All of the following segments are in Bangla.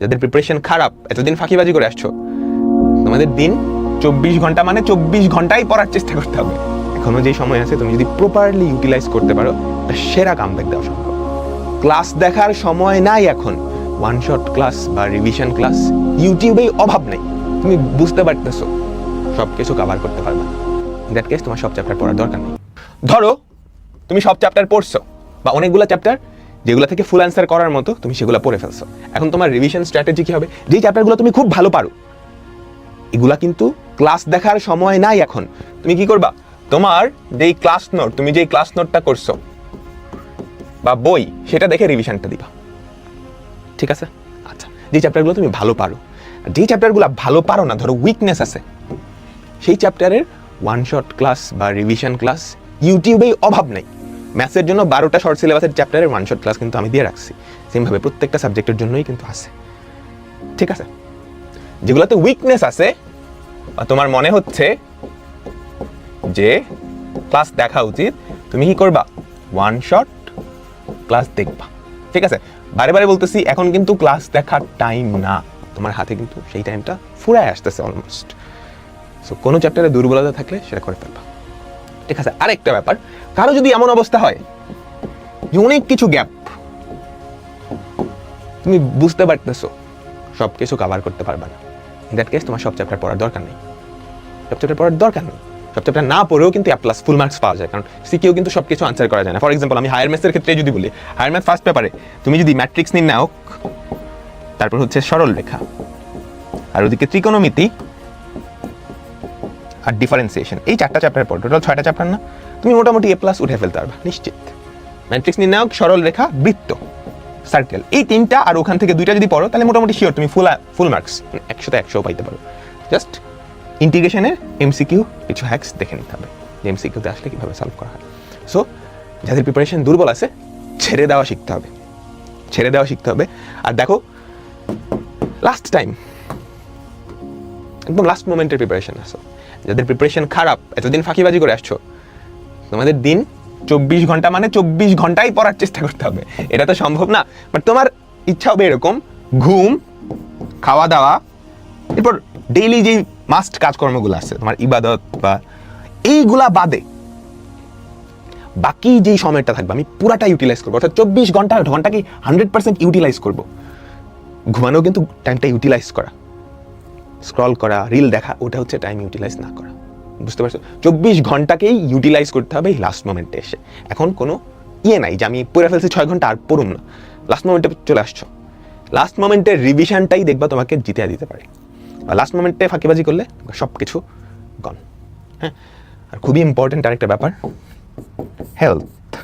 যাদের প্রিপারেশন খারাপ, এতদিন ফাঁকিবাজি করে আসছো। তোমাদের দিন চব্বিশ ঘণ্টা মানে চব্বিশ ঘন্টাই পড়ার চেষ্টা করতে হবে। এখনও যে সময় আছে, তুমি যদি প্রপারলি ইউটিলাইজ করতে পারো, একটা সেরা কামব্যাক দেওয়া সম্ভব। ক্লাস দেখার সময় নাই এখন। ওয়ান শট ক্লাস বা রিভিশন ক্লাস ইউটিউবেই অভাব নেই। তুমি বুঝতে পারতেছো সব কিছু কভার করতে পারবে। দ্যাট কেস তোমার সব চ্যাপ্টার পড়ার দরকার নেই। ধরো, তুমি সব চ্যাপ্টার পড়ছো, বা অনেকগুলো চ্যাপ্টার যেগুলো থেকে ফুল অ্যান্সার করার মতো তুমি সেগুলো পড়ে ফেলছো। এখন তোমার রিভিশন স্ট্র্যাটেজি কি হবে? যেই চ্যাপ্টারগুলো তুমি খুব ভালো পারো। এগুলা কিন্তু ক্লাস দেখার সময় নাই এখন। তুমি কি করবা? তোমার যেই ক্লাস নোট তুমি যেই ক্লাস নোটটা করছ বা বই, সেটা দেখে রিভিশনটা দিবা। ঠিক আছে? আচ্ছা যে চ্যাপ্টারগুলো তুমি ভালো পারো। যেই চ্যাপ্টারগুলো ভালো পারো না, ধরো উইকনেস আছে, সেই চ্যাপ্টারের ওয়ান শট ক্লাস বা রিভিশন ক্লাস ইউটিউবেই অভাব নেই। ম্যাথসের জন্য বারোটা শর্ট সিলেবাসের চ্যাপ্টারের ওয়ান শট ক্লাস কিন্তু আমি দিয়ে রাখছি। সেমভাবে প্রত্যেকটা সাবজেক্টের জন্যই কিন্তু আছে। ঠিক আছে? যেগুলোতে উইকনেস আছে তোমার মনে হচ্ছে যে ক্লাস দেখা উচিত, তুমি কি করবা? ওয়ান শর্ট ক্লাস দেখবা। ঠিক আছে? বারে বারে বলতেছি, এখন কিন্তু ক্লাস দেখার টাইম না। তোমার হাতে কিন্তু সেই টাইমটা ফুরায় আসতেছে অলমোস্ট সো কোনো চ্যাপ্টারে দুর্বলতা থাকলে সেটা করে ফেলবা। ঠিক আছে, আরেকটা ব্যাপার। কারও যদি এমন অবস্থা হয় যে অনেক কিছু গ্যাপ তুমি বুঝতে পারতেছো সব কিছু কভার করতে পারবে না। ইন দ্যাট কেস তোমার সব চ্যাপ্টার পড়ার দরকার নেই। সব চ্যাপ্টার পড়ার দরকার নেই। সব চ্যাপ্টার না পড়েও কিন্তু প্লাস ফুল মার্কস পাওয়া যায়, কারণ সিকিউ কিন্তু সব কিছু আনসার করা যায় না। ফর এক্সাম্পল আমি হায়ার ম্যাথসের ক্ষেত্রে যদি বলি হায়ার ম্যাথ ফার্স্ট পেপারে তুমি যদি ম্যাট্রিক্স নির্ণায়ক, তারপর হচ্ছে সরল রেখা আর ওদিকে ত্রিকোণমিতি আর ডিফারেন্সিয়েশন এই চারটা চ্যাপ্টার পর টোটাল ছয়টা চ্যাপ্টার না? তুমি মোটামুটি এ প্লাস উঠে ফেলতে পারবে, নিশ্চিত। ম্যাট্রিক্স নির্ণায়ক সরল রেখা, বৃত্ত সার্কেল এই তিনটা আর ওখান থেকে দুইটা যদি পড়ো, তাহলে মোটামুটি শিওর তুমি ফুল ফুল মার্কস একশোতে একশো পাইতে পারো। জাস্ট ইন্টিগ্রেশনের এমসিকিউ কিছু হ্যাক্স দেখে নিতে হবে। যে এমসিকিউতে আসলে কীভাবে সলভ করা হয়। সো যাদের প্রিপারেশন দুর্বল আছে, ছেড়ে দেওয়া শিখতে হবে। ছেড়ে দেওয়া শিখতে হবে। আর দেখো লাস্ট টাইম একদম লাস্ট মোমেন্টের প্রিপারেশন আসো যাদের প্রিপারেশন খারাপ, এতদিন ফাঁকিবাজি করে আসছো। তোমাদের দিন চব্বিশ ঘণ্টা মানে চব্বিশ ঘন্টাই পড়ার চেষ্টা করতে হবে। এটা তো সম্ভব না। বাট তোমার ইচ্ছা হবে এরকম, ঘুম খাওয়া দাওয়া এরপর ডেইলি যেই মাস্ট কাজকর্মগুলো আছে, তোমার ইবাদত বা এইগুলা বাদে বাকি যেই সময়টা থাকবে, আমি পুরাটা ইউটিলাইজ করব। অর্থাৎ চব্বিশ ঘণ্টা ঘণ্টা কি হান্ড্রেড পার্সেন্ট ইউটিলাইজ করব। ঘুমানো কিন্তু টাইমটা ইউটিলাইজ করা। স্ক্রল করা রিল দেখা, ওটা হচ্ছে টাইম ইউটিলাইজ না করা। বুঝতে পারছ? চব্বিশ ঘন্টাকেই ইউটিলাইজ করতে হবে লাস্ট মোমেন্টে এসে। এখন কোনো ইয়ে নাই যে আমি পড়ে ফেলছি ছয় ঘণ্টা আর পড়ুন না। লাস্ট মোমেন্টে চলে আসছো। লাস্ট মোমেন্টের রিভিশনটাই দেখবা তোমাকে জিতে দিতে পারে। লাস্ট মোমেন্টে ফাঁকিবাজি করলে সব কিছু গন হ্যাঁ? আর খুবই ইম্পর্টেন্ট আরেকটা ব্যাপার। হেলথ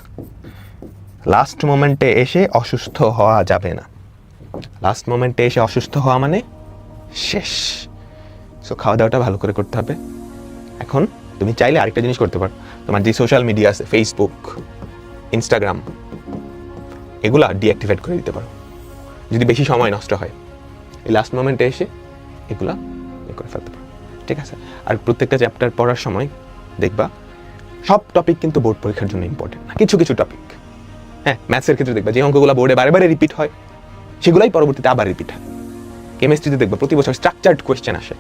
লাস্ট মোমেন্টে এসে অসুস্থ হওয়া যাবে না। লাস্ট মোমেন্টে এসে অসুস্থ হওয়া মানে শেষ। সো খাওয়া দাওয়াটা ভালো করে করতে হবে। এখন তুমি চাইলে আরেকটা জিনিস করতে পারো। তোমার যে সোশ্যাল মিডিয়া আছে ফেসবুক ইনস্টাগ্রাম এগুলা ডিঅ্যাক্টিভেট করে দিতে পারো। যদি বেশি সময় নষ্ট হয়, এই লাস্ট মোমেন্টে এসে এগুলা এ করে ফেলতে পারো। ঠিক আছে? আর প্রত্যেকটা চ্যাপ্টার পড়ার সময় দেখবা, সব টপিক কিন্তু বোর্ড পরীক্ষার জন্য ইম্পর্টেন্ট না। কিছু কিছু টপিক হ্যাঁ ম্যাথসের ক্ষেত্রে দেখবা, যে অঙ্কগুলো বোর্ডে বারে বারে রিপিট হয়, সেগুলাই পরবর্তীতে আবার রিপিট হয়। কেমিস্ট্রিতে দেখবা, প্রতি বছর স্ট্রাকচার্ড কোয়েশ্চেন আসে।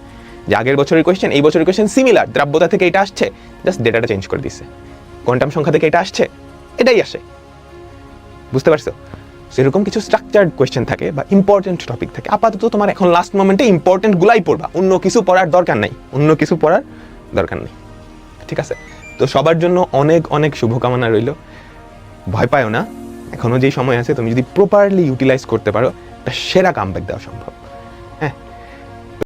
যে আগের বছরের কোয়েশ্চেন এই বছরের কোয়েশ্চেন সিমিলার দ্রাব্যতা থেকে এটা আসছে জাস্ট ডেটাটা চেঞ্জ করে দিচ্ছে কোয়ান্টাম সংখ্যা থেকে এটা আসছে, এটাই আসে। বুঝতে পারছ? সেরকম কিছু স্ট্রাকচার্ড কোয়েশ্চেন থাকে বা ইম্পর্টেন্ট টপিক থাকে। আপাতত তোমার এখন লাস্ট মোমেন্টে ইম্পর্টেন্ট গুলাই পড়বা। অন্য কিছু পড়ার দরকার নাই। অন্য কিছু পড়ার দরকার নেই। ঠিক আছে? তো সবার জন্য অনেক অনেক শুভকামনা রইল। ভয় পায়ও না। এখনও যেই সময় আছে, তুমি যদি প্রপারলি ইউটিলাইজ করতে পারো, একটা সেরা কামব্যাক দেওয়া সম্ভব।